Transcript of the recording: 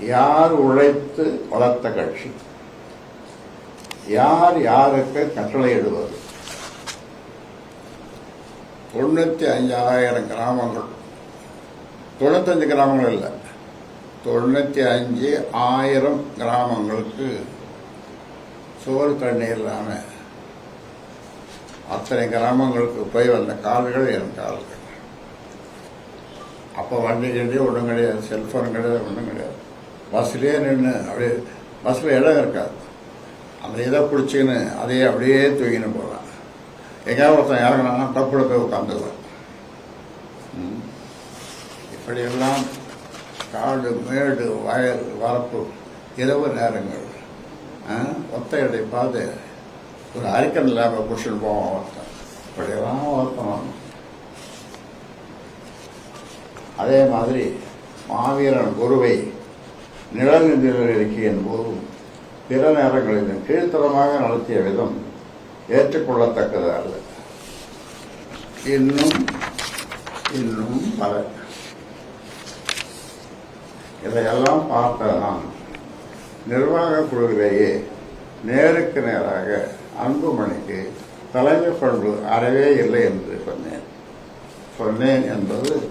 யார் உழைத்து வளர்த்த கட்சி? யார் யாருக்கு கட்டளையிடுவது தொண்ணூத்தி அஞ்சாயிரம் கிராமங்கள். தொண்ணூத்தஞ்சு கிராமங்கள் இல்லை. தொண்ணூத்தி அஞ்சு ஆயிரம் கிராமங்களுக்கு சோறு தண்ணீர் இல்லாம அத்தனை கிராமங்களுக்கு போய் வந்த கால்கள் என் கால்கள் அப்போ வண்டி கிண்டி ஒன்றும் கிடையாது செல்ஃபோன் கிடையாது ஒன்றும் கிடையாது. பஸ்லேயே நின்று அப்படியே பஸ்ஸில் இடம் இருக்காது. அந்த இதை பிடிச்சிக்கின்னு அதையே அப்படியே தூக்கின்னு போகிறான் எங்கேயாவது ஒருத்தன் இறங்கினான்னா டப்புல போய் உட்காந்துக்குவேன் இப்படியெல்லாம் காடு மேடு வயல் வரப்பு இரவு நேரங்கள் ஆ, ஒத்தையடை பார்த்து ஒரு அரிக்கன் லேபை பிடிச்சிட்டு போவான் ஒருத்தன். இப்படியெல்லாம் ஒருத்தன் அதே மாதிரி மாவீரன் குருவை நிழல்நிதியில் இருக்கையின் போதும் பிற நேரங்களிலும் கீழ்த்தரமாக நடத்திய விதம் ஏற்றுக்கொள்ளத்தக்கது அல்ல. இன்னும் இன்னும் பல. இதையெல்லாம் பார்த்ததான் நிர்வாக குழுவிலேயே நேருக்கு நேராக அன்புமணிக்கு தலைமை பண்பு அறவே இல்லை என்று சொன்னேன். சொன்னேன் என்பது